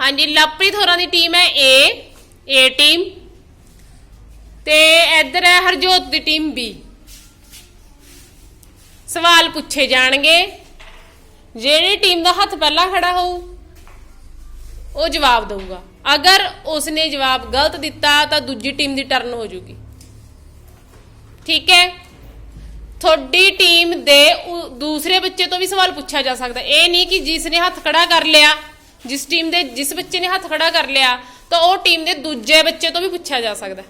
ਹਾਂਜੀ, ਲਵਪ੍ਰੀਤ ਹੋਰਾਂ ਦੀ ਟੀਮ ਹੈ A A ਟੀਮ ਤੇ ਇੱਧਰ ਹੈ ਹਰਜੋਤ ਦੀ ਟੀਮ B ਸਵਾਲ ਪੁੱਛੇ ਜਾਣਗੇ, ਜਿਹੜੀ ਟੀਮ ਦਾ ਹੱਥ ਪਹਿਲਾਂ ਖੜਾ ਹੋਊ, ਉਹ ਜਵਾਬ ਦਊਗਾ। ਅਗਰ ਉਸਨੇ ਜਵਾਬ ਗਲਤ ਦਿੱਤਾ, ਤਾਂ ਦੂਜੀ ਟੀਮ ਦੀ ਟਰਨ ਹੋ ਜੂਗੀ। ਠੀਕ ਹੈ? ਤੁਹਾਡੀ ਟੀਮ ਦੇ ਦੂਸਰੇ ਬੱਚੇ ਤੋਂ ਵੀ ਸਵਾਲ ਪੁੱਛਿਆ ਜਾ ਸਕਦਾ। ਇਹ ਨਹੀਂ ਕਿ ਜਿਸ ਨੇ ਹੱਥ ਖੜਾ ਕਰ ਲਿਆ ਜਿਸ ਟੀਮ ਦੇ ਜਿਸ ਬੱਚੇ ਨੇ ਹੱਥ ਖੜਾ ਕਰ ਲਿਆ, ਤਾਂ ਉਹ ਟੀਮ ਦੇ ਦੂਜੇ ਬੱਚੇ ਤੋਂ ਵੀ ਪੁੱਛਿਆ ਜਾ ਸਕਦਾ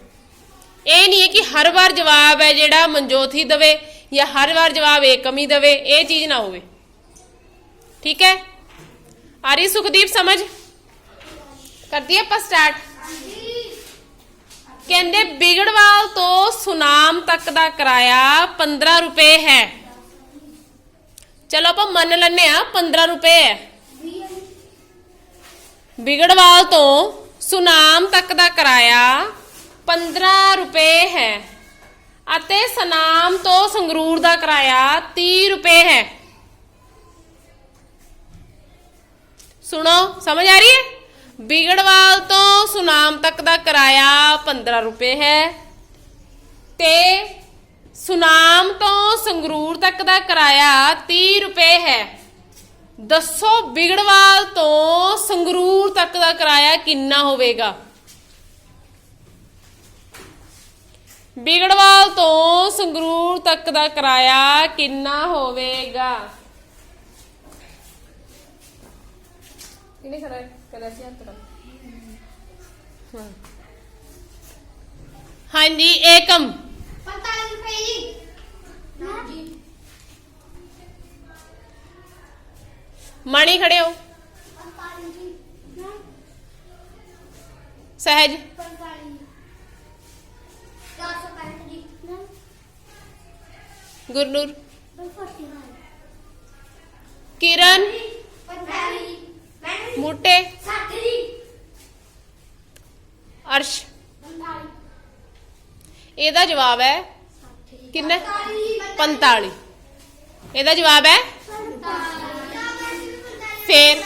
ਇਹ ਨਹੀਂ ਹੈ ਕਿ ਹਰ ਵਾਰ ਜਵਾਬ ਹੈ ਜਿਹੜਾ ਮਨਜੋਤ ਹੀ ਦਵੇ ਜਾਂ ਹਰ ਵਾਰ ਜਵਾਬ ਏਕਮ ਹੀ ਦਵੇ, ਇਹ ਚੀਜ਼ ਨਾ ਹੋਵੇ। ਠੀਕ ਹੈ? ਆ ਰਹੀ ਸੁਖਦੀਪ ਸਮਝ? ਕਰਦੀ ਆਪਾਂ ਸਟਾਰਟ ਕਹਿੰਦੇ ਬਿਗੜਵਾਲ ਤੋਂ ਸੁਨਾਮ ਤੱਕ ਦਾ ਕਿਰਾਇਆ 15 ਰੁਪਏ ਹੈ। ਚਲੋ ਆਪਾਂ ਮੰਨ ਲੈਨੇ ਆ 15 ਰੁਪਏ ਹੈ। ਬਿਗੜਵਾਲ ਤੋਂ ਸੁਨਾਮ ਤੱਕ ਦਾ ਕਿਰਾਇਆ 15 ਰੁਪਏ ਹੈ ਅਤੇ ਸਨਾਮ ਤੋਂ ਸੰਗਰੂਰ ਦਾ ਕਿਰਾਇਆ 30 ਰੁਪਏ ਹੈ। ਸੁਣੋ, ਸਮਝ ਆ ਰਹੀ ਹੈ? ਬਿਗੜਵਾਲ ਤੋਂ ਸੁਨਾਮ ਤੱਕ ਦਾ ਕਿਰਾਇਆ 15 ਰੁਪਏ ਹੈ ਤੇ ਸੁਨਾਮ ਤੋਂ ਸੰਗਰੂਰ ਤੱਕ ਦਾ ਕਿਰਾਇਆ 30 ਰੁਪਏ ਹੈ। ਦੱਸੋ ਬਿਗੜਵਾਲ ਤੋਂ ਸੰਗਰੂਰ ਤੱਕ ਦਾ ਕਿਰਾਇਆ ਕਿੰਨਾ ਹੋਵੇਗਾ? ਬਿਗੜਵਾਲ ਤੋਂ ਸੰਗਰੂਰ ਤੱਕ ਦਾ ਕਿਰਾਇਆ ਕਿੰਨਾ ਹੋਵੇਗਾ? ਕਿਨੇ ਖੜਾ ਕਰਿਆ ਸੀ ਹੱਥ ਦਾ ਹਾਂ। ਹਾਂਜੀ ਏਕਮ। ਪੰਤਾਲੀ ਰੁਪਏ ਜੀ। ਮਣੀ ਖੜੇ ਹੋ। ਸਹਿਜ। ਗੁਰਨੂਰ। ਕਿਰਨ। ਪੰਤਾਲੀ ਅਰਸ਼। ਇਹਦਾ ਜਵਾਬ ਹੈ ਸੱਠ ਕਿੰਨਾ? ਪੰਤਾਲੀ। 45 ਇਹਦਾ ਜਵਾਬ ਹੈ? ਫੇਰ।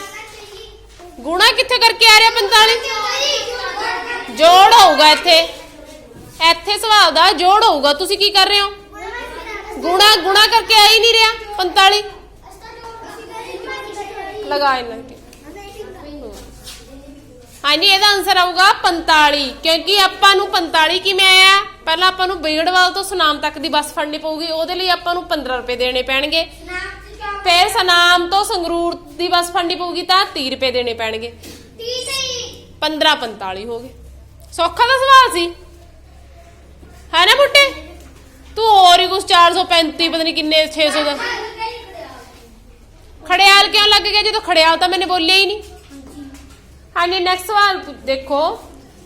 ਗੁਣਾ ਕਿੱਥੇ ਕਰਕੇ ਆ ਰਿਹਾ 45 ਜੋੜ ਹੋਊਗਾ ਇੱਥੇ। ਇੱਥੇ ਸਵਾਲ ਦਾ ਜੋੜ ਹੋਊਗਾ। ਤੁਸੀਂ ਕੀ ਕਰ ਰਹੇ ਹੋ? ਗੁਣਾ ਗੁਣਾ ਕਰਕੇ ਆ ਹੀ ਨਹੀਂ ਰਿਹਾ 45 ਲਗਾ ਇਹਨਾਂ ਤੇ ਹਾਂਜੀ ਇਹਦਾ ਆਨਸਰ ਆਊਗਾ 45 ਕਿਉਂਕਿ ਆਪਾਂ ਨੂੰ 45 ਕਿਵੇਂ ਆਇਆ? ਪਹਿਲਾਂ ਆਪਾਂ ਨੂੰ ਬੇੜਵਾਲ ਤੋਂ ਸੁਨਾਮ ਤੱਕ ਦੀ ਬੱਸ ਫੜਨੀ ਪਊਗੀ। ਉਹਦੇ ਲਈ ਆਪਾਂ ਨੂੰ 15 ਰੁਪਏ ਦੇਣੇ ਪੈਣਗੇ। ਫਿਰ ਸਨਾਮ ਤੋਂ ਸੰਗਰੂਰ ਦੀ ਬੱਸ ਫੜਨੀ ਪਊਗੀ ਤਾਂ 30 ਰੁਪਏ ਦੇਣੇ ਪੈਣਗੇ। 15 45 ਹੋ ਗਏ। ਸੌਖਾ ਦਾ ਸਵਾਲ ਸੀ। ਹੈ ਨਾ ਬੁੱਟੇ ਤੂੰ ਹੋਰ ਹੀ ਕੁਛ 435 ਪਤਾ ਨਹੀਂ ਕਿੰਨੇ 600 ਦਾ। ਖੜਿਆਲ ਕਿਉਂ ਲੱਗ ਗਿਆ? ਜਦੋਂ ਖੜਿਆਲ ਤਾਂ ਮੈंने ਬੋਲਿਆ ਹੀ ਨਹੀਂ। ਹਾਂਜੀ ਨੈਕਸਟ ਸਵਾਲ ਦੇਖੋ।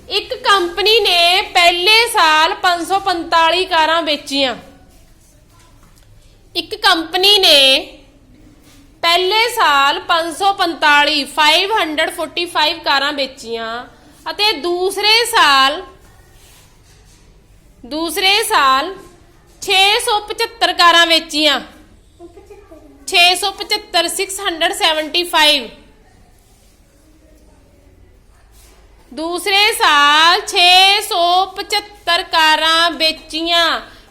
ਇੱਕ ਕੰਪਨੀ ਨੇ ਪਹਿਲੇ ਸਾਲ 545 ਕਾਰਾਂ ਵੇਚੀਆਂ। ਇੱਕ ਕੰਪਨੀ ਨੇ ਪਹਿਲੇ ਸਾਲ 545 545 ਕਾਰਾਂ ਵੇਚੀਆਂ ਅਤੇ ਦੂਸਰੇ ਸਾਲ ਦੂਸਰੇ ਸਾਲ 675 ਕਾਰਾਂ ਵੇਚੀਆਂ। 675 675 ਦੂਸਰੇ ਸਾਲ 675 ਕਾਰਾਂ ਵੇਚੀਆਂ।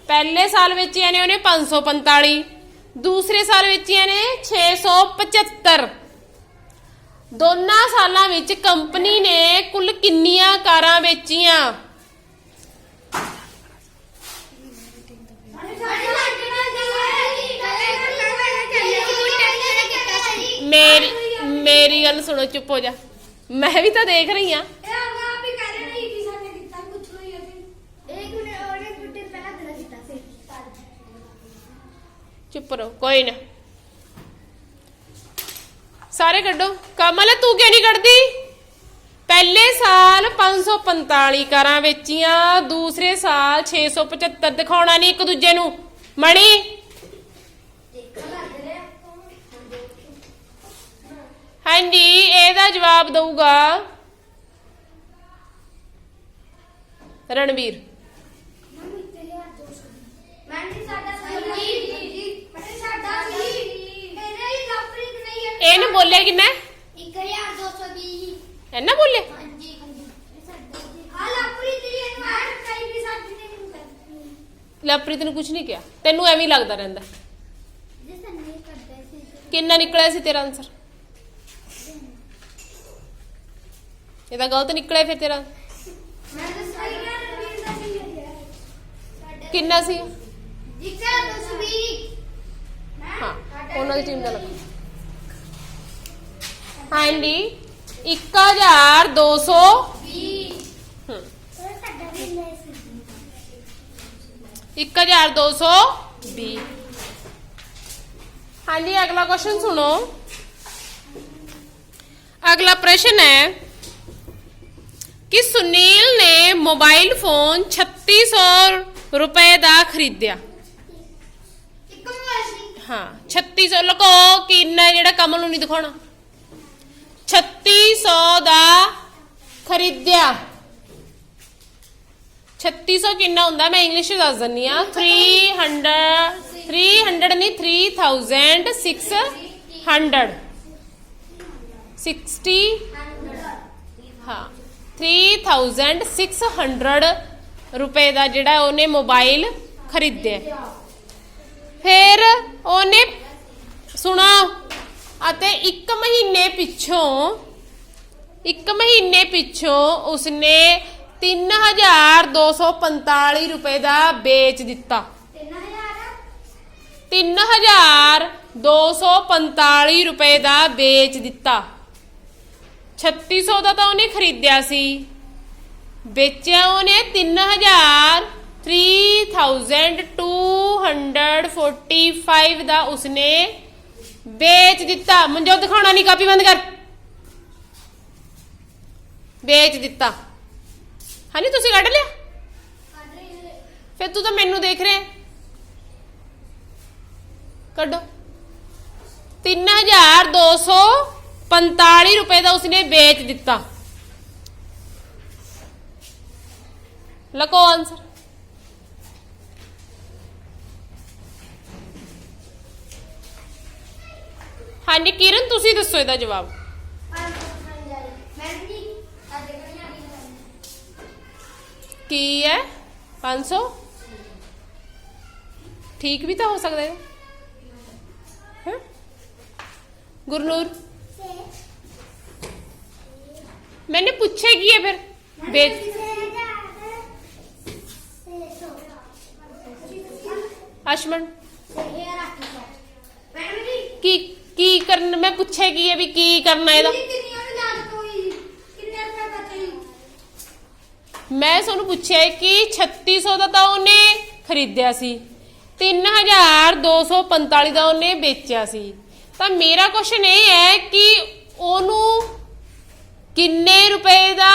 ਪਹਿਲੇ ਸਾਲ ਵੇਚੀਆਂ ਨੇ ਉਹਨੇ 545 ਦੂਸਰੇ ਸਾਲ ਵੇਚੀਆਂ ਨੇ 675 ਦੋਨਾਂ ਸਾਲਾਂ ਵਿੱਚ ਕੰਪਨੀ ਨੇ ਕੁੱਲ ਕਿੰਨੀਆਂ ਕਾਰਾਂ ਵੇਚੀਆਂ? ਮੇਰੀ ਮੇਰੀ ਗੱਲ ਸੁਣੋ ਚੁੱਪ ਹੋ ਜਾ। ਮੈਂ ਵੀ ਤਾਂ ਦੇਖ ਰਹੀ ਆ ਚੁੱਪ ਰਹੋ, ਕੋਈ ਨਾ। ਸਾਰੇ ਕੱਢੋ। ਕਮਲ, ਤੂੰ ਕਿਉਂ ਨਹੀਂ ਕੱਢਦੀ? ਪਹਿਲੇ ਸਾਲ 545 ਕਾਰਾਂ ਵੇਚੀਆਂ, ਦੂਸਰੇ ਸਾਲ 675 ਦਿਖਾਉਣਾ ਨਹੀਂ ਇੱਕ ਦੂਜੇ ਨੂੰ। ਮਣੀ। ਹਾਂਜੀ, ਇਹਦਾ ਜਵਾਬ ਦਊਗਾ ਰਣਵੀਰ। ਇਹਨੂੰ ਬੋਲਿਆ ਕਿੰਨਾ 1220 ਐਨਾ ਬੋਲੇ? ਹਾਂਜੀ ਹਾਂ ਲਾਪਰੀ ਦੀ ਇਹਨੂੰ ਐਡ ਕਰੀ ਵੀ ਸਾਡੀ ਨੇ ਨਹੀਂ ਕਰਦੀ ਲਵਪ੍ਰੀਤ ਨੂੰ ਕੁਝ ਨਹੀਂ ਕਿਹਾ। ਤੈਨੂੰ ਐਵੇਂ ਹੀ ਲੱਗਦਾ ਰਹਿੰਦਾ। ਜਿਸ ਨੇ ਕਰਦੇ ਸੀ ਕਿੰਨਾ ਨਿਕਲਿਆ ਸੀ ਤੇਰਾ ਆਨਸਰ ਇਹ ਤਾਂ ਗਲਤ ਨਿਕਲਿਆ ਫਿਰ ਤੇਰਾ। ਮੈਂ ਤਾਂ ਸਹੀ ਗੱਲ ਰਵੀਰ ਦਾ ਸੀ ਸਾਡੇ ਕਿੰਨਾ ਸੀ ਜਿੱਕਾ ਤਸਵੀਰ ਹਾਂ ਉਹਨਾਂ ਦੀ ਟੀਮ ਦਾ ਲੱਗਾ। ਹਾਂਜੀ। 1200 ਵੀ ਹੂੰ। ਸਾਡਾ ਵੀ ਲੈ ਸੀ 1220 ਹਾਂਜੀ ਅਗਲਾ ਕੁਐਸਚਨ ਸੁਣੋ। ਅਗਲਾ ਪ੍ਰਸ਼ਨ ਹੈ ਕਿ ਸੁਨੀਲ ਨੇ ਮੋਬਾਈਲ ਫੋਨ 3600 ਰੁਪਏ ਦਾ ਖਰੀਦਿਆ। ਇੱਕ ਮੋਬਾਈਲ ਹਾਂ 3600 ਲਗੋ ਕਿੰਨਾ ਹੈ ਜਿਹੜਾ ਕਮਲ ਨੂੰ ਨਹੀਂ ਦਿਖਾਉਣਾ। 3600 ਦਾ ਖਰੀਦਿਆ। 3600 ਕਿੰਨਾ ਹੁੰਦਾ? ਮੈਂ ਇੰਗਲਿਸ਼ ਵਿੱਚ ਦੱਸ ਦਿੰਨੀ ਆ 300 300 ਨਹੀਂ 3600 60 ਹਾਂ 3600 ਰੁਪਏ ਦਾ ਜਿਹੜਾ ਉਹਨੇ ਮੋਬਾਈਲ ਖਰੀਦਿਆ। ਫਿਰ ਉਹਨੇ ਸੁਣਾ ਅਤੇ 1 ਮਹੀਨੇ ਪਿੱਛੋਂ 1 ਮਹੀਨੇ ਪਿੱਛੋਂ ਉਸਨੇ 3245 ਰੁਪਏ ਦਾ ਵੇਚ ਦਿੱਤਾ। 3245 ਰੁਪਏ ਦਾ ਵੇਚ ਦਿੱਤਾ। 3600 ਦਾ ਤਾਂ ਉਹਨੇ ਖਰੀਦਿਆ ਸੀ। ਵੇਚਿਆ ਉਹਨੇ 3000 3245 ਦਾ ਉਸਨੇ ਵੇਚ ਦਿੱਤਾ। ਮਨਜੋਤ ਦਿਖਾਉਣਾ ਨਹੀਂ ਕਾਪੀ ਬੰਦ ਕਰ। ਵੇਚ ਦਿੱਤਾ। ਹਾਂਜੀ, ਤੁਸੀਂ ਕੱਢ ਲਿਆ? ਫਿਰ ਤੂੰ ਤਾਂ ਮੈਨੂੰ ਦੇਖ ਰਿਹਾ। ਹੈ। ਕੱਢੋ 3245 ਰੁਪਏ ਦਾ ਉਸਨੇ ਵੇਚ ਦਿੱਤਾ। ਲਕੋ ਆਨਸਰ ਹਾਂਜੀ, ਕਿਰਨ, ਤੁਸੀਂ ਦੱਸੋ ਇਹਦਾ ਜਵਾਬ। ਕੀ ਹੈ? 500 ਠੀਕ ਵੀ ਤਾਂ ਹੋ ਸਕਦਾ ਹੈ। ਹੈਂ? ਗੁਰਨੂਰ। ਮੈंने ਪੁੱਛਿਆ ਕੀ ਹੈ ਫਿਰ? ਵੇਚ ਅਸ਼ਮਨ। ਕੀ ਕੀ ਕਰਨ ਮੈਂ ਪੁੱਛਿਆ ਕੀ ਹੈ ਵੀ ਕੀ ਕਰਨਾ ਇਹਦਾ? ਮੈਂ ਤੁਹਾਨੂੰ ਪੁੱਛਿਆ ਕਿ 3600 ਦਾ ਤਾਂ ਉਹਨੇ ਖਰੀਦਿਆ ਸੀ 3245 ਦਾ ਉਹਨੇ ਵੇਚਿਆ ਸੀ। ਤਾਂ ਮੇਰਾ ਕੁਐਸਚਨ ਇਹ ਹੈ ਕਿ ਉਹਨੂੰ ਕਿੰਨੇ ਰੁਪਏ ਦਾ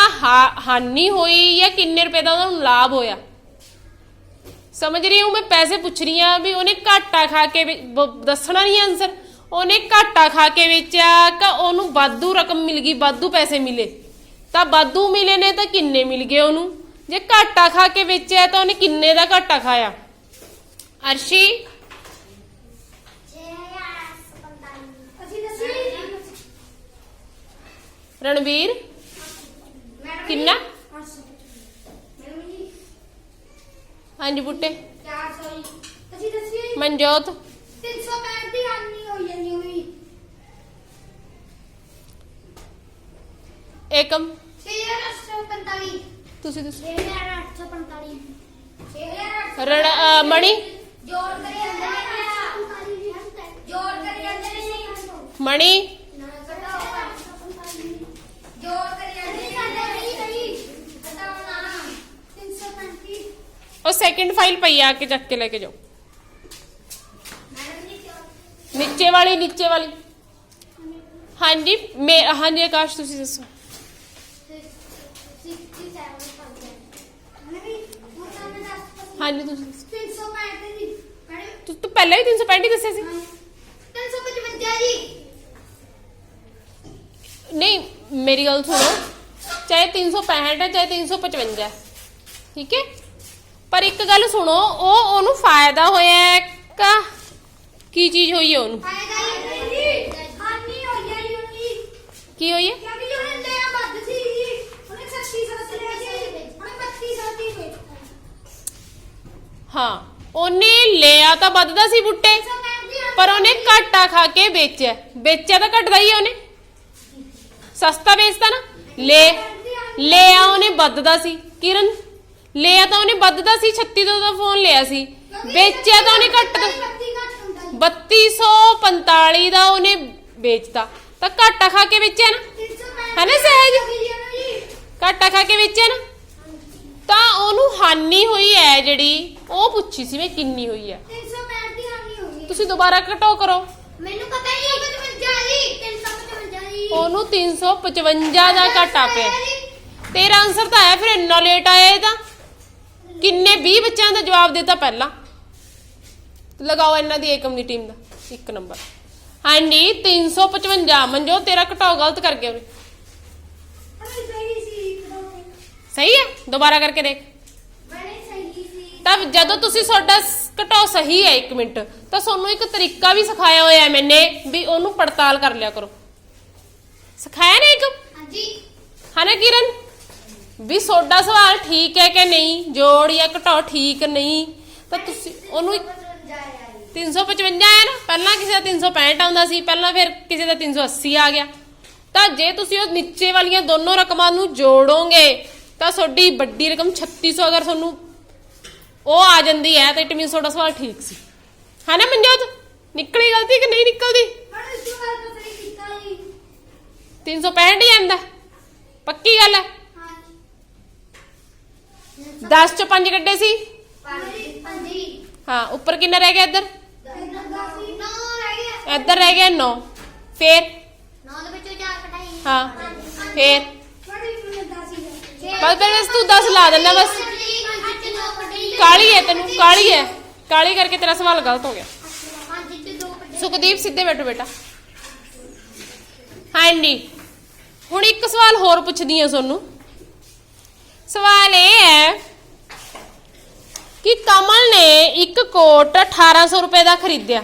ਹਾਨੀ ਹੋਈ ਜਾਂ ਕਿੰਨੇ ਰੁਪਏ ਦਾ ਉਹਨੂੰ ਲਾਭ ਹੋਇਆ? ਸਮਝ ਰਹੀ ਹਾਂ? ਮੈਂ ਪੈਸੇ ਪੁੱਛ ਰਹੀ ਹਾਂ ਵੀ ਉਹਨੇ ਘਾਟਾ ਖਾ ਕੇ ਦੱਸਣਾ ਨਹੀਂ ਆਨਸਰ ਉਹਨੇ ਘਾਟਾ ਖਾ ਕੇ ਵੇਚਿਆ ਕਿ ਉਹਨੂੰ ਵਾਧੂ ਰਕਮ ਮਿਲ ਗਈ ਵਾਧੂ ਪੈਸੇ ਮਿਲੇ। ਤਾਂ ਵਾਧੂ ਮਿਲੇ ਨੇ ਤਾਂ ਕਿੰਨੇ ਮਿਲ ਗਏ ਉਹਨੂੰ? ਜੇ ਘਾਟਾ ਖਾ ਕੇ ਵੇਚਿਆ ਤਾਂ ਉਹਨੇ ਕਿੰਨੇ ਦਾ ਘਾਟਾ ਖਾਇਆ? ਅਰਸ਼ੀ? ਰਣਵੀਰ? ਕਿੰਨਾ? ਹਾਂਜੀ ਬੁੱਟੇ। ਮਨਜੋਤ? ਏਕਮ। ਤੁਸੀਂ ਦੱਸੋ। ਰਣ ਅ, ਮਣੀ? ਜੋੜ ਕਰੀ ਅੰਦਰ ਜੋੜ ਕਰੀ ਅੰਦਰ ਮਣੀ? ਜੋੜ ਕਰੀ ਅੰਦਰ ਬਤਾਉਣਾ 335 ਉਹ ਸੈਕਿੰਡ ਫਾਈਲ ਪਈ ਆ ਕੇ ਚੱਕ ਕੇ ਲੈ ਕੇ ਜਾਓ। ਮੈਡਮ ਜੀ ਕਿਉਂ? ਨੀਚੇ ਵਾਲੀ ਨੀਚੇ ਵਾਲੀ। ਹਾਂਜੀ ਮੇ ਹਾਂਜੀ ਆਕਾਸ਼ ਤੁਸੀਂ ਦੱਸੋ। ਹਾਂਜੀ ਤੁਸੀਂ ਦੱਸੋ। ਤੂੰ ਤੂੰ ਪਹਿਲਾਂ ਹੀ 365 ਹੀ ਦੱਸਿਆ ਸੀ। ਨਹੀਂ ਮੇਰੀ ਗੱਲ ਸੁਣੋ। ਚਾਹੇ 365 ਹੈ ਚਾਹੇ 355 ਹੈ। ਠੀਕ ਹੈ? ਪਰ ਇੱਕ ਗੱਲ ਸੁਣੋ ਉਹ ਉਹਨੂੰ ਫਾਇਦਾ ਹੋਇਆ ਹੈ ਕਾ ਕੀ ਚੀਜ਼ ਹੋਈ ਹੈ ਉਹਨੂੰ? ਕੀ ਹੋਈ ਹੈ 3200 ਲੈ ਕੇ ਉਹਨੇ 3200 ਦੀ ਵੇਚ ਹਾਂ ਉਹਨੇ ਲਿਆ ਤਾਂ ਵੱਧਦਾ ਸੀ ਬੁੱਟੇ ਪਰ ਉਹਨੇ ਘਾਟਾ ਖਾ ਕੇ ਵੇਚਿਆ। ਵੇਚਿਆ ਤਾਂ ਘਟਦਾ ਹੀ ਆ ਉਹਨੇ। ਸਸਤਾ ਵੇਚਦਾ ਨਾ। ਲੈ ਲਿਆ ਉਹਨੇ ਵੱਧਦਾ ਸੀ। ਕਿਰਨ ਲਿਆ ਤਾਂ ਉਹਨੇ ਵੱਧਦਾ ਸੀ 36 ਤੋਂ ਦਾ ਫੋਨ ਲਿਆ ਸੀ। ਵੇਚਿਆ ਤਾਂ ਉਹਨੇ ਘੱਟ ਦਾ 3245 ਦਾ ਉਹਨੇ ਵੇਚਤਾ। ਤਾਂ ਘਾਟਾ ਖਾ ਕੇ ਵੇਚਿਆ ਨਾ। ਹਨਾ ਸਹਿਜ? ਘਾਟਾ ਖਾ ਕੇ ਵੇਚਿਆ ਨਾ। ਤਾਂ ਉਹਨੂੰ ਹਾਨੀ ਹੋਈ ਹੈ ਜਿਹੜੀ ਉਹ ਪੁੱਛੀ ਸੀ ਮੈਂ ਕਿੰਨੀ ਹੋਈ ਹੈ। 365 ਦੀ ਹਾਨੀ ਹੋ ਗਈ। ਤੁਸੀਂ ਦੁਬਾਰਾ ਘਟਾਓ ਕਰੋ। ਮੈਨੂੰ ਪਤਾ ਹੀ ਨਹੀਂ 55 ਦੀ 355 ਦੀ ਉਹਨੂੰ 355 ਦਾ ਘਾਟਾ ਪਿਆ। ਤੇਰਾ ਆਨਸਰ ਤਾਂ ਆਇਆ ਫਿਰ ਇੰਨਾ ਲੇਟ ਆਇਆ ਇਹ ਤਾਂ ਕਿੰਨੇ 20 ਬੱਚਿਆਂ ਦਾ ਜਵਾਬ ਦਿੱਤਾ ਪਹਿਲਾਂ। ਲਗਾਓ ਇਹਨਾਂ ਦੀ ਏਕਮ ਦੀ ਟੀਮ ਦਾ ਇੱਕ ਨੰਬਰ ਹਾਂਜੀ 355 ਮਨਜੋ ਤੇਰਾ ਘਟਾਓ ਗਲਤ ਕਰ ਗਿਆ ਉਹਨੇ ਅਰੇ ਸਹੀ ਸੀ ਸਹੀ ਹੈ? ਦੁਬਾਰਾ ਕਰਕੇ ਦੇਖ। ਸਹੀ ਸੀ। ਤਾਂ ਜਦੋਂ ਤੁਸੀਂ ਤੁਹਾਡਾ ਘਟਾਓ ਸਹੀ ਹੈ 1 ਮਿੰਟ ਤਾਂ ਤੁਹਾਨੂੰ ਇੱਕ ਤਰੀਕਾ ਵੀ ਸਿਖਾਇਆ ਹੋਇਆ ਹੈ ਮੈਨੇ ਵੀ ਉਹਨੂੰ ਪੜਤਾਲ ਕਰ ਲਿਆ ਕਰੋ। ਸਿਖਾਇਆ ਨਾ ਇੱਕ? ਹਾਂਜੀ। ਹਨਾ ਕਿਰਨ? ਵੀ ਤੁਹਾਡਾ ਸਵਾਲ ਠੀਕ ਹੈ ਕਿ ਨਹੀਂ ਜੋੜ ਜਾਂ ਘਟਾਓ ਠੀਕ ਨਹੀਂ ਤਾਂ ਤੁਸੀਂ ਉਹਨੂੰ ਇੱਕ 355 ਹੈ ਨਾ? ਪਹਿਲਾਂ ਕਿਸੇ ਦਾ 365 ਆਉਂਦਾ ਸੀ ਪਹਿਲਾਂ ਫਿਰ ਕਿਸੇ ਦਾ 380 ਆ ਗਿਆ। ਤਾਂ ਜੇ ਤੁਸੀਂ ਉਹ ਨੀਚੇ ਵਾਲੀਆਂ ਦੋਨੋਂ ਰਕਮਾਂ ਨੂੰ ਜੋੜੋਗੇ ਤਾਂ ਤੁਹਾਡੀ ਵੱਡੀ ਰਕਮ 3600 ਅਗਰ ਤੁਹਾਨੂੰ ਉਹ ਆ ਜਾਂਦੀ ਹੈ ਤਾਂ ਇਟ ਮੀਨਸ ਤੁਹਾਡਾ ਸਵਾਲ ਠੀਕ ਸੀ। ਹੈ ਨਾ ਮਨਜੋਤ? ਨਿਕਲੀ ਗਲਤੀ ਕਿ ਨਹੀਂ ਨਿਕਲਦੀ? ਮੈਂ ਇਸ ਵਾਰ ਤਾਂ ਸਹੀ ਕੀਤਾ ਜੀ। 365 ਹੀ ਆਂਦਾ। ਪੱਕੀ ਗੱਲ ਹੈ? ਹਾਂਜੀ। 10 ਚੋਂ 5 ਕੱਢੇ ਸੀ? ਪੰਜੀ ਪੰਜੀ। ਹਾਂ ਉੱਪਰ ਕਿੰਨਾ ਰਹਿ ਗਿਆ ਇੱਧਰ? ਇੱਧਰ ਰਹਿ ਗਿਆ। 9 ਫੇਰ? ਨੌ ਦੇ ਵਿੱਚੋਂ ਚਾਰ ਕਟਾਈ ਹਾਂ ਫੇਰ? ਹੀ ਬਸ ਤੂੰ 10 ਲਾ ਦੇਣਾ ਬਸ। ਕਾਲੀ ਹੈ ਤੈਨੂੰ ਕਾਲੀ ਹੈ ਕਾਲੀ ਕਰਕੇ ਤੇਰਾ ਸਵਾਲ ਗਲਤ ਹੋ ਗਿਆ। ਸੁਖਦੀਪ, ਸਿੱਧੇ ਬੈਠੋ ਬੇਟਾ। ਹਾਂਜੀ ਹੁਣ ਇੱਕ ਸਵਾਲ ਹੋਰ ਪੁੱਛਦੀ ਹਾਂ ਤੁਹਾਨੂੰ ਸਵਾਲ ਇਹ ਹੈ ਕਿ ਕਮਲ ਨੇ ਇੱਕ ਕੋਟ 1800 ਰੁਪਏ ਦਾ ਖਰੀਦਿਆ।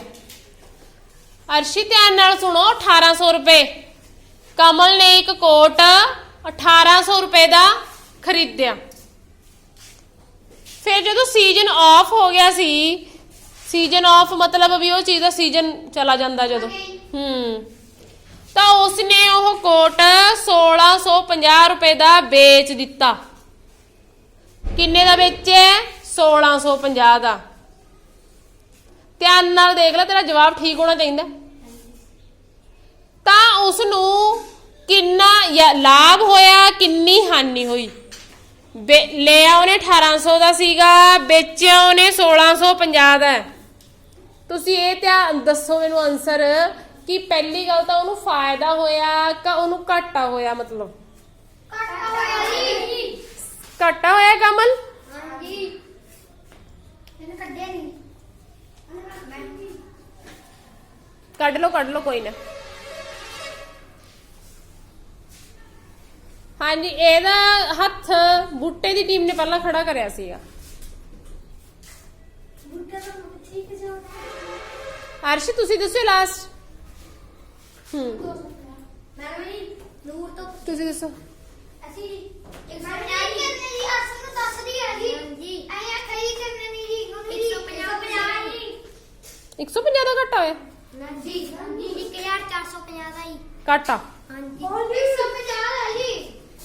ਅਰਸ਼ੀ ਧਿਆਨ ਨਾਲ ਸੁਣੋ 1800 ਰੁਪਏ। ਕਮਲ ਨੇ ਇੱਕ ਕੋਟ 1800 ਰੁਪਏ ਦਾ ਖਰੀਦਿਆ। ਫਿਰ ਜਦੋਂ ਸੀਜ਼ਨ ਆਫ ਹੋ ਗਿਆ ਸੀ ਸੀਜ਼ਨ ਆਫ ਮਤਲਬ ਵੀ ਉਹ ਚੀਜ਼ ਦਾ ਸੀਜ਼ਨ ਚਲਾ ਜਾਂਦਾ ਜਦੋਂ। ਹੂੰ। ਤਾਂ ਉਸਨੇ ਉਹ ਕੋਟ 1650 ਰੁਪਏ ਦਾ ਵੇਚ ਦਿੱਤਾ। ਕਿੰਨੇ ਦਾ ਵੇਚਿਆ? 1650 ਦਾ। ਧਿਆਨ ਨਾਲ ਦੇਖ ਲੈ, ਤੇਰਾ ਜਵਾਬ ਠੀਕ ਹੋਣਾ ਚਾਹੀਦਾ। ਤਾਂ ਉਸ ਨੂੰ ਕਿੰਨਾ ਯਾ- ਲਾਭ ਹੋਇਆ, ਕਿੰਨੀ ਹਾਨੀ ਹੋਈ। ਵੇ- ਲਿਆ ਉਹਨੇ 1800 ਦਾ ਸੀਗਾ ਵੇਚਿਆ ਉਹਨੇ 1650 ਦਾ। ਹੈ। ਤੁਸੀਂ ਇਹ ਧਿਆਨ ਦੱਸੋ ਮੈਨੂੰ ਆਨਸਰ ਕਿ ਪਹਿਲੀ ਗੱਲ ਤਾਂ ਉਹਨੂੰ ਫਾਇਦਾ ਹੋਇਆ ਕਿ ਉਹਨੂੰ ਘਾਟਾ ਹੋਇਆ ਮਤਲਬ? ਘਟਾ ਹੋਇਆ ਜੀ। ਘਾਟਾ ਹੋਇਆ ਕਮਲ? ਹਾਂਜੀ। ਇਹਨੇ ਕੱਢਿਆ ਨਹੀਂ। ਮੈਂ ਕੱਢ ਲਓ ਕੱਢ ਲਓ ਕੋਈ ਨਾ। ਹਾਂਜੀ ਇਹਦਾ ਹੱਥ ਬੂਟੇ ਦੀ ਟੀਮ ਨੇ ਪਹਿਲਾਂ ਖੜਾ ਕਰਿਆ ਸੀਗਾ। ਬੁੱਢਾ ਤਾਂ ਪੁੱਛੀ ਕਿਸੇ ਹੋਰ ਅਰਸ਼ ਤੁਸੀਂ ਦੱਸੋ ਲਾਸਟ ਹੂੰ। ਮੈਂ ਵੀ ਨੂਰ ਤੋਂ ਤੁਸੀਂ ਦੱਸੋ। ਅਸੀਂ ਇੱਕ ਸੌ ਪੰਜਾਹ ਹੀ ਕਰਨੇ ਜੀ ਅਸ ਨੂੰ ਦੱਸਦੀ ਹੈ ਜੀ। ਹਾਂਜੀ। ਆਇਆ ਕਈ ਕਰਨੇ ਨਹੀਂ ਜੀ 150 ਜੀ। 150 ਦਾ ਘਾਟਾ ਹੋਇਆ? ਨਾ ਜੀ 1450 ਦਾ ਹੀ ਘਾਟਾ। ਹਾਂਜੀ। 150 ਦਾ ਜੀ।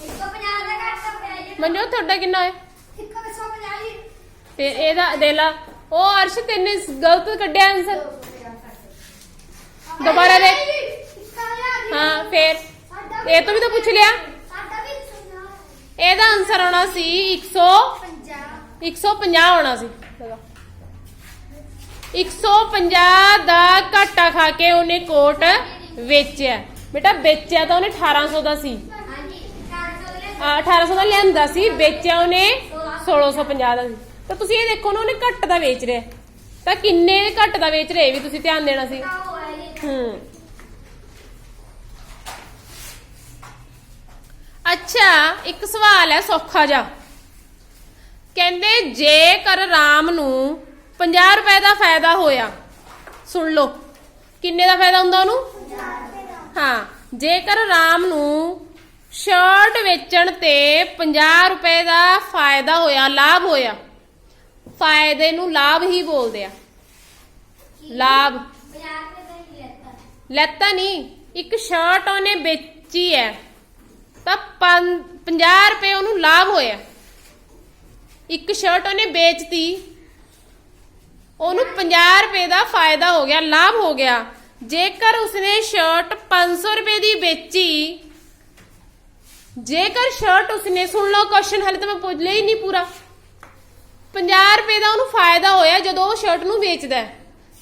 150 ਦਾ ਘੱਟ ਪਿਆ ਜੀ। ਮੰਨੋ ਤੁਹਾਡਾ ਕਿੰਨਾ ਹੋਇਆ 150 ਜੀ ਤੇ ਇਹਦਾ ਦੇ ਲਾ। ਉਹ ਅਰਸ਼ ਤੈਨੇ ਗਲਤ ਕੱਢਿਆ ਆਨਸਰ ਦੁਬਾਰਾ ਦੇਖ। ਹਾਂ ਫੇਰ। ਇਹ ਤੋਂ ਵੀ ਤਾਂ ਪੁੱਛ ਲਿਆ। ਸਾਡਾ ਵੀ ਸੁਣਾ ਇਹਦਾ ਆਨਸਰ ਆਉਣਾ ਸੀ 100 50 150 ਆਉਣਾ ਸੀ। ਲਗਾ 150 ਦਾ ਘਾਟਾ ਖਾ ਕੇ ਉਹਨੇ ਕੋਟ ਵੇਚਿਆ। ਬੇਟਾ ਵੇਚਿਆ ਤਾਂ ਉਹਨੇ 1800 ਦਾ ਸੀ ਹਾਂਜੀ 400 ਦੇ ਆ, 1800 ਦਾ ਲਿਆਂਦਾ ਸੀ ਵੇਚਿਆ ਉਹਨੇ 1650 ਦਾ ਸੀ। ਤਾਂ ਤੁਸੀਂ ਇਹ ਦੇਖੋ ਨਾ ਉਹਨੇ ਘੱਟ ਦਾ ਵੇਚ ਰਿਹਾ। ਤਾਂ ਕਿੰਨੇ ਘੱਟ ਦਾ ਵੇਚ ਰਿਹਾ ਇਹ ਵੀ ਤੁਸੀਂ ਧਿਆਨ ਦੇਣਾ ਸੀ। ਜੀ ਹੂੰ। ਅੱਛਾ ਇੱਕ ਸਵਾਲ ਹੈ ਸੌਖਾ ਜਿਹਾ। ਕਹਿੰਦੇ ਜੇਕਰ ਰਾਮ ਨੂੰ 50 ਰੁਪਏ ਦਾ ਫਾਇਦਾ ਹੋਇਆ ਸੁਣ ਲਓ ਕਿੰਨੇ ਦਾ ਫਾਇਦਾ ਹੁੰਦਾ ਉਹਨੂੰ? ਹਾਂ ਜੇਕਰ ਰਾਮ ਨੂੰ ਸ਼ਰਟ ਵੇਚਣ ਤੇ 50 ਰੁਪਏ ਦਾ ਫਾਇਦਾ ਹੋਇਆ, ਲਾਭ ਹੋਇਆ। ਫਾਇਦੇ ਨੂੰ ਲਾਭ ਹੀ ਬੋਲਦੇ ਆ। ਲਾਭ। ਲੈਤਾ ਲੈਤਾ ਨਹੀਂ, ਇੱਕ ਸ਼ਰਟ ਉਹਨੇ ਵੇਚੀ ਹੈ ਤਾਂ 50 ਰੁਪਏ ਉਹਨੂੰ ਲਾਭ ਹੋਇਆ। ਇੱਕ ਸ਼ਰਟ ਉਹਨੇ ਵੇਚਤੀ। ਉਹਨੂੰ 50 ਰੁਪਏ ਦਾ ਫਾਇਦਾ ਹੋ ਗਿਆ, ਲਾਭ ਹੋ ਗਿਆ। ਜੇਕਰ ਉਸਨੇ ਸ਼ਰਟ 500 ਰੁਪਏ ਦੀ ਵੇਚੀ ਜੇਕਰ ਸ਼ਰਟ ਉਸਨੇ ਸੁਣ ਲਓ ਕੁਐਸਚਨ ਹਲੇ ਤਾਂ ਮੈਂ ਪੁੱਛ ਲਿਆ ਹੀ ਨਹੀਂ ਪੂਰਾ। 50 ਰੁਪਏ ਦਾ ਉਹਨੂੰ ਫਾਇਦਾ ਹੋਇਆ ਜਦੋਂ ਉਹ ਸ਼ਰਟ ਨੂੰ ਵੇਚਦਾ।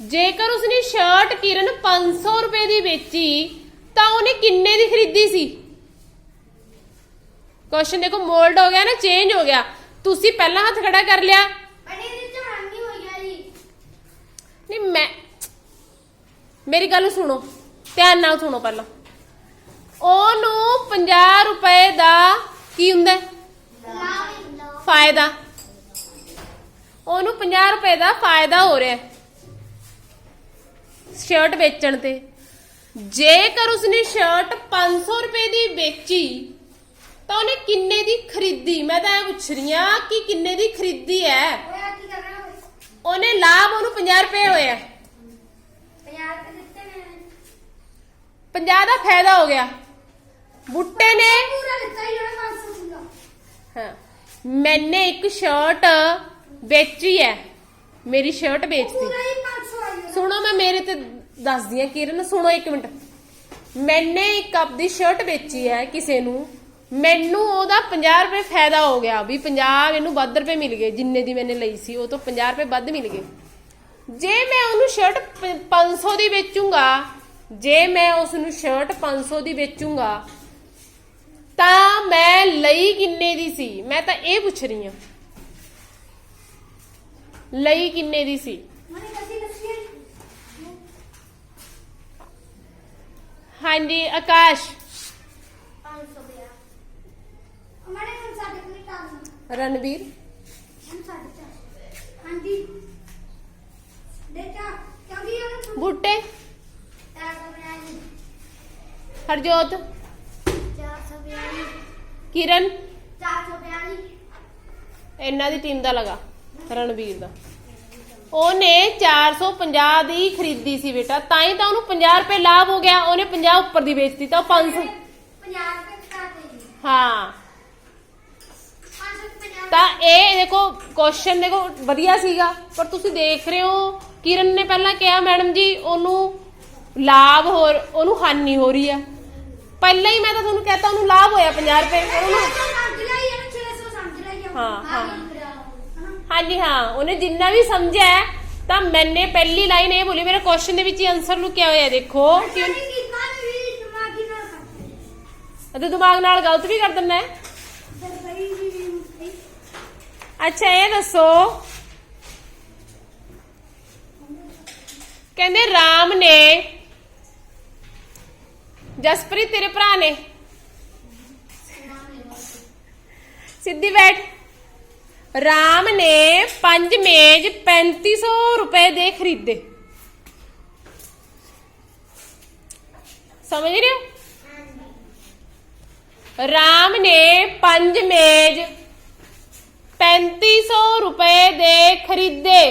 ਜੇਕਰ ਉਸਨੇ ਸ਼ਰਟ ਕਿਰਨ 500 ਰੁਪਏ ਦੀ ਵੇਚੀ ਤਾਂ ਉਹਨੇ ਕਿੰਨੇ ਦੀ ਖਰੀਦੀ ਸੀ? ਕੁਐਸਚਨ ਦੇਖੋ ਮੋਲਡ ਹੋ ਗਿਆ ਨਾ ਚੇਂਜ ਹੋ ਗਿਆ। ਤੁਸੀਂ ਪਹਿਲਾਂ ਹੱਥ ਖੜਾ ਕਰ ਲਿਆ। ਬੜੇ ਦੀ ਝਾੜ ਨਹੀਂ ਹੋਈ ਆ ਜੀ। ਨਹੀਂ ਮੈਂ ਮੇਰੀ ਗੱਲ ਸੁਣੋ। ਧਿਆਨ ਨਾਲ ਸੁਣੋ ਪਹਿਲਾਂ। ਉਹਨੂੰ 50 ਰੁਪਏ ਦਾ ਕੀ ਹੁੰਦਾ? ਹੈ? ਫਾਇਦਾ। ਉਹਨੂੰ 50 ਰੁਪਏ ਦਾ ਫਾਇਦਾ ਹੋ ਰਿਹਾ। ਹੈ ਸ਼ਰਟ ਵੇਚਣ ਤੇ। ਜੇਕਰ ਉਸਨੇ ਸ਼ਰਟ 500 ਰੁਪਏ ਦੀ ਵੇਚੀ ਤਾਂ ਉਹਨੇ ਕਿੰਨੇ ਦੀ ਖਰੀਦੀ? ਮੈਂ ਤਾਂ ਇਹ ਪੁੱਛ ਰਹੀ ਆ ਕਿ ਕਿੰਨੇ ਦੀ ਖਰੀਦੀ ਹੈ? ਉਹਨੇ ਲਾਭ ਉਹਨੂੰ 50 ਰੁਪਏ ਹੋਇਆ। 50 ਰੁਪਏ ਦਿੱਤੇ ਮੈਂ 50 ਦਾ ਫਾਇਦਾ ਹੋ ਗਿਆ। ਬੁੱਟੇ ਨੇ। ਪੂਰਾ ਦਿੱਤਾ ਹੀ ਉਹਨੇ 500 ਸੀਗਾ। ਹਾਂ। ਮੈਨੇ ਇੱਕ ਸ਼ਰਟ ਵੇਚੀ ਹੈ ਮੇਰੀ ਸ਼ਰਟ ਵੇਚਤੀ। ਪੂਰਾ ਹੀ 500 ਆਈ ਉਹਦਾ। ਸੁਣੋ ਮੈਂ ਮੇਰੇ ਤੇ ਦੱਸਦੀ ਆ ਕਿਰਨ ਸੁਣੋ ਇੱਕ ਮਿੰਟ। ਮੈਨੇ ਇੱਕ ਆਪਦੀ ਸ਼ਰਟ ਵੇਚੀ ਹੈ ਕਿਸੇ ਨੂੰ। ਮੈਨੂੰ ਉਹਦਾ 50 ਰੁਪਏ ਫਾਇਦਾ ਹੋ ਗਿਆ ਵੀ 50 ਇਹਨੂੰ ਵੱਧ ਰੁਪਏ ਮਿਲ ਗਏ ਜਿੰਨੇ ਦੀ ਮੈਨੇ ਲਈ ਸੀ ਉਹ ਤੋਂ 50 ਰੁਪਏ ਵੱਧ ਮਿਲ ਗਏ। ਜੇ ਮੈਂ ਉਹਨੂੰ ਸ਼ਰਟ 500 ਦੀ ਵੇਚੂੰਗਾ ਜੇ ਮੈਂ ਉਸ ਨੂੰ ਸ਼ਰਟ 500 ਦੀ ਵੇਚੂੰਗਾ ਤਾਂ ਮੈਂ ਲਈ ਕਿੰਨੇ ਦੀ ਸੀ? ਮੈਂ ਤਾਂ ਇਹ ਪੁੱਛ ਰਹੀ ਹਾਂ। ਲਈ ਕਿੰਨੇ ਦੀ ਸੀ? ਹਾਂਜੀ ਆਕਾਸ਼। ਰਣਵੀਰ। ਹਾਂਜੀ। ਦੇਖਾ ਕਿਉਂਕਿ ਬੁੱਟੇ। ਹਰਜੋਤ। ਕਿਰਨ। 442 ਇਹਨਾਂ ਦੀ ਟੀਮ ਦਾ ਲਗਾ ਰਣਵੀਰ ਦਾ। ਉਹਨੇ 450 ਦੀ ਖਰੀਦੀ ਸੀ ਬੇਟਾ ਤਾਂ ਹੀ ਤਾਂ ਉਹਨੂੰ 50 ਰੁਪਏ ਲਾਭ ਹੋ ਗਿਆ। ਉਹਨੇ 50 ਉੱਪਰ ਦੀ ਵੇਚਤੀ ਤਾਂ 500 50 ਰੁਪਏ ਘਟਾਤੇ ਹਾਂ। ਤਾਂ ਇਹ ਦੇਖੋ ਕੁਐਸਚਨ ਦੇਖੋ ਵਧੀਆ ਸੀਗਾ ਪਰ ਤੁਸੀਂ ਦੇਖ ਰਹੇ ਹੋ ਕਿਰਨ ਨੇ ਪਹਿਲਾਂ ਕਿਹਾ ਮੈਡਮ ਜੀ ਉਹਨੂੰ ਲਾਭ ਹੋਰ ਉਹਨੂੰ ਹਾਨੀ ਹੋ ਰਹੀ ਆ। ਪਹਿਲਾਂ ਹੀ ਮੈਂ ਤਾਂ ਤੁਹਾਨੂੰ ਕਹਤਾ ਉਹਨੂੰ ਲਾਭ ਹੋਇਆ 50 ਰੁਪਏ ਉਹਨੂੰ। ਹਾਂ, ਹਾਂ। ਹਾਂਜੀ ਹਾਂ ਉਹਨੇ ਜਿੰਨਾ ਵੀ ਸਮਝਿਆ ਤਾਂ ਮੈਨੇ ਪਹਿਲੀ ਲਾਈਨ ਇਹ ਬੋਲੀ ਮੇਰੇ ਕੁਐਸਚਨ ਦੇ ਵਿੱਚ ਹੀ ਆਨਸਰ ਲੁਕਿਆ ਹੋਇਆ ਦੇਖੋ। ਕਿ ਦਿਮਾਗ ਨਾਲ ਗਲਤ ਵੀ ਕਰ ਦਿੰਦਾ ਅੱਛਾ ਇਹ ਦੱਸੋ। ਕਹਿੰਦੇ ਰਾਮ ਨੇ ਜਸਪ੍ਰੀਤ ਤੇਰੇ ਭਰਾ ਨੇ ਸਿੱਧੀ ਬੈਠ ਰਾਮ ਨੇ ਪੰਜ ਮੇਜ਼ 3500 ਰੁਪਏ ਦੇ ਖਰੀਦੇ ਸਮਝ ਰਹੇ ਹੋ ਰਾਮ ਨੇ ਪੰਜ ਮੇਜ਼ 3500 ਰੁਪਏ ਦੇ ਖਰੀਦੇ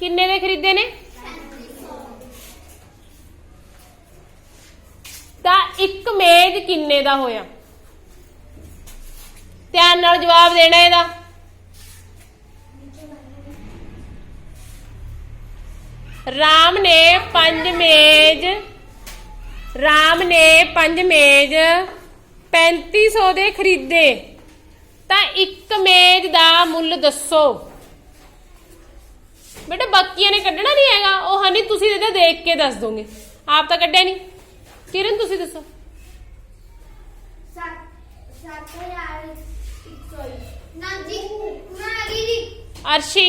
ਕਿੰਨੇ ਦੇ ਖਰੀਦੇ ਨੇ ਤਾਂ ਇੱਕ ਮੇਜ਼ ਕਿੰਨੇ ਦਾ ਹੋਇਆ? ਧਿਆਨ ਨਾਲ ਜਵਾਬ ਦੇਣਾ ਇਹਦਾ। ਰਾਮ ਨੇ ਪੰਜ ਮੇਜ਼, ਰਾਮ ਨੇ ਪੰਜ ਮੇਜ਼ 3500 ਦੇ ਖਰੀਦੇ। ਤਾਂ ਇੱਕ ਮੇਜ਼ ਦਾ ਮੁੱਲ ਦੱਸੋ। ਬੇਟਾ, ਬਾਕੀਆਂ ਨੇ ਕੱਢਣਾ ਨਹੀਂ ਹੈਗਾ। ਉਹ ਹਨੀ, ਤੁਸੀਂ ਇਹਦਾ ਦੇਖ ਕੇ ਦੱਸ ਦੋਗੇ। ਆਪ ਤਾਂ ਕੱਢਿਆ ਨਹੀਂ। ਕਿਰਨ ਤੁਸੀਂ ਦੱਸੋ। 7 7121 ਨਾ ਜੀ ਨਾ ਅਗੀ ਅਰਸ਼ੀ।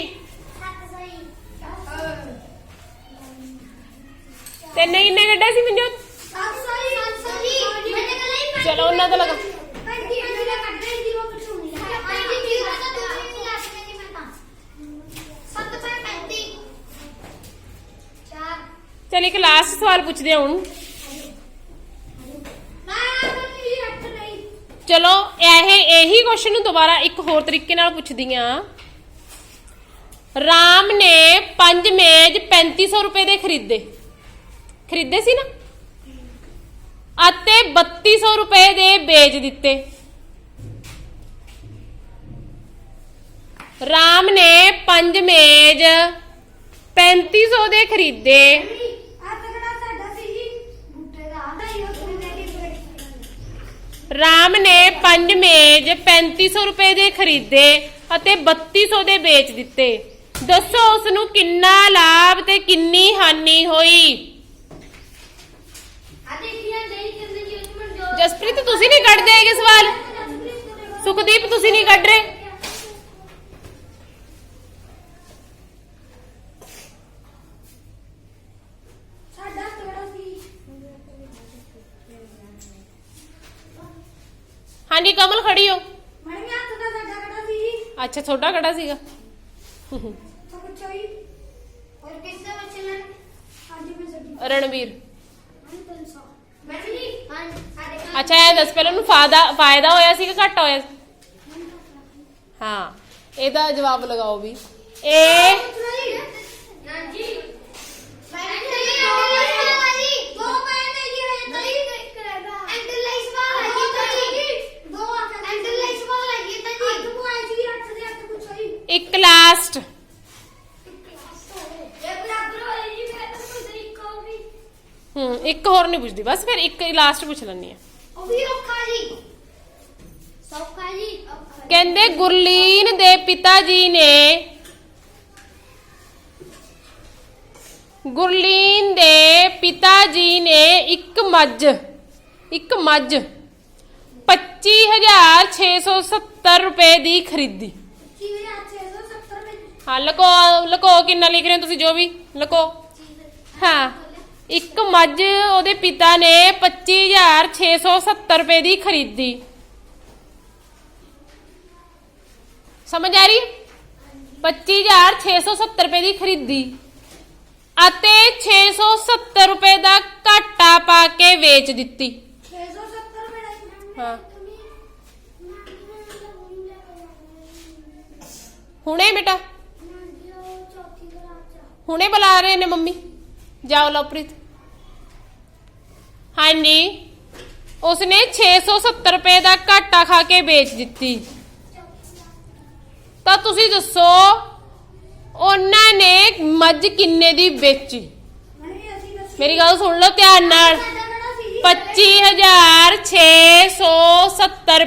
700 ਤੇ ਨਹੀਂ ਨੇ ਗੱਡਾ ਸੀ ਮੈਨੂੰ 700 700 ਮੈਂ ਕੱਲ ਹੀ ਚਲੋ ਉਹਨਾਂ ਚਲ ਇੱਕ ਲਾਸਟ ਸਵਾਲ ਪੁੱਛਦੇ ਹਾਂ ਹੁਣ। ਚਲੋ, ਇਹ, ਇਹੀ ਕੁਐਸਚਨ ਨੂੰ ਦੁਬਾਰਾ ਇੱਕ ਹੋਰ ਤਰੀਕੇ ਨਾਲ ਪੁੱਛਦੀ ਆ। ਰਾਮ ਨੇ ਪੰਜ ਮੇਜ਼ 3500 ਰੁਪਏ ਦੇ ਖਰੀਦੇ। ਖਰੀਦੇ ਸੀ ਨਾ? ਅਤੇ 3200 ਰੁਪਏ ਦੇ ਵੇਚ ਦਿੱਤੇ। ਰਾਮ ਨੇ ਪੰਜ ਮੇਜ਼ 3500 ਦੇ ਖਰੀਦੇ ਆ ਤਕੜਾ ਸਾਡਾ ਸੀ ਜੀ ਬੁੱਟੇ ਦਾ ਆਦਾ ਹੀ ਉਹ ਰਾਮ ਨੇ ਪੰਜ ਮੇਜ਼ 3500 ਰੁਪਏ ਦੇ ਖਰੀਦੇ ਅਤੇ 3200 ਦੇ ਵੇਚ ਦਿੱਤੇ। ਦੱਸੋ ਉਸ ਨੂੰ ਕਿੰਨਾ ਲਾਭ ਤੇ ਕਿੰਨੀ ਹਾਨੀ ਹੋਈ? ਜਸਪ੍ਰੀਤ ਤੁਸੀਂ ਨਹੀਂ ਕੱਢਦੇ ਹੈਗੇ ਸਵਾਲ? ਸੁਖਦੀਪ ਤੁਸੀਂ ਨਹੀਂ ਕੱਢ ਰਹੇ ਸਾਡਾ ਤਕੜਾ ਸੀ ਹਾਂਜੀ ਕਮਲ ਖੜੀ ਹੋ। ਇਹ ਹੱਥ ਦਾ ਸਾਡਾ ਕੜਾ ਸੀ। ਅੱਛਾ ਤੁਹਾਡਾ ਕਿਹੜਾ ਸੀਗਾ। ਰਣਵੀਰ। ਸਾਡੇ ਅੱਛਾ ਇਹ ਦੱਸ ਪਹਿਲਾਂ ਨੂੰ ਫਾਇਦਾ ਫਾਇਦਾ ਹੋਇਆ ਸੀ ਕਿ ਘਾਟਾ ਹੋਇਆ ਸੀ? ਹਾਂ ਇਹਦਾ ਜਵਾਬ ਲਗਾਓ ਵੀ। ਇਹ ਹਾਂਜੀ ਮੈਡਮ ਜੀ ਵਾਲੀ ਦੋ ਪੈਸੇ ਜੀ ਹੈ ਤਰੀ ਐਂਡਰਲਾਈਜ਼ ਵਾਲਾ ਹੈ ਜੀ ਦੋ ਆਖਰ ਐਂਡਰਲਾਈਜ਼ ਵਾਲਾ ਹੈ ਜੀ ਤਾਂ ਜੀ ਅੱਠ ਨੂੰ ਆਈ ਜੀ ਅੱਠ ਦੇ ਅੱਠ ਕੁਛ ਹੋਈ ਇੱਕ ਲਾਸਟ ਇਹ ਬਰਾਬਰ ਹੋਈ ਜੀ ਫਿਰ ਤਾਂ ਕੋਈ ਇੱਕ ਹੋ ਗਈ ਹੂੰ ਇੱਕ ਹੋਰ ਨਹੀਂ ਪੁੱਛਦੀ ਬਸ ਫਿਰ ਇੱਕ ਲਾਸਟ ਪੁੱਛ ਲੈਣੀ ਆ ਉਹ ਵੀ ਔਖਾ ਜੀ ਸੌਖਾ ਜੀ ਕਹਿੰਦੇ ਗੁਰਲੀਨ ਦੇ ਪਿਤਾ ਜੀ ਨੇ ਗੁਰਲੀਨ ਦੇ ਪਿਤਾ ਜੀ ਨੇ ਇੱਕ ਮੱਝ ਇੱਕ ਮੱਝ 25670 ਰੁਪਏ ਦੀ ਖਰੀਦੀ ਕਿਵੇਂ ਆ 670 ਵਿੱਚ ਹਾਂ, ਲਕੋ ਲਕੋ ਕਿੰਨਾ ਲਿਖ ਰਹੇ ਹੋ ਤੁਸੀਂ, ਜੋ ਵੀ, ਲਕੋ। ਹਾਂ, ਇੱਕ ਮੱਝ ਉਹਦੇ ਪਿਤਾ ਨੇ 25670 ਰੁਪਏ ਦੀ ਖਰੀਦੀ। ਸਮਝ ਆ ਰਹੀ? ਹੈ? 25670 ਰੁਪਏ ਦੀ ਖਰੀਦੀ ਅਤੇ 670 ਰੁਪਏ ਦਾ ਘਾਟਾ ਪਾ ਕੇ ਵੇਚ ਦਿੱਤੀ। 670 ਵਿੱਚ ਹਾਂ। ਹੁਣੇ ਬੇਟਾ। ਹੁਣੇ ਬੁਲਾ ਰਹੇ ਨੇ ਮੰਮੀ। ਜਾਓ ਲਵਪ੍ਰੀਤ ਹਾਂਜੀ। ਉਸਨੇ 670 ਰੁਪਏ ਦਾ ਘਾਟਾ ਖਾ ਕੇ ਵੇਚ ਦਿੱਤੀ। ਤਾਂ ਤੁਸੀਂ ਦੱਸੋ, ਉਹਨਾਂ ਨੇ ਮੱਝ ਕਿੰਨੇ ਦੀ ਵੇਚੀ? ਮੇਰੀ ਗੱਲ ਸੁਣ ਲਓ ਧਿਆਨ ਨਾਲ। 25670 ਰੁਪਏ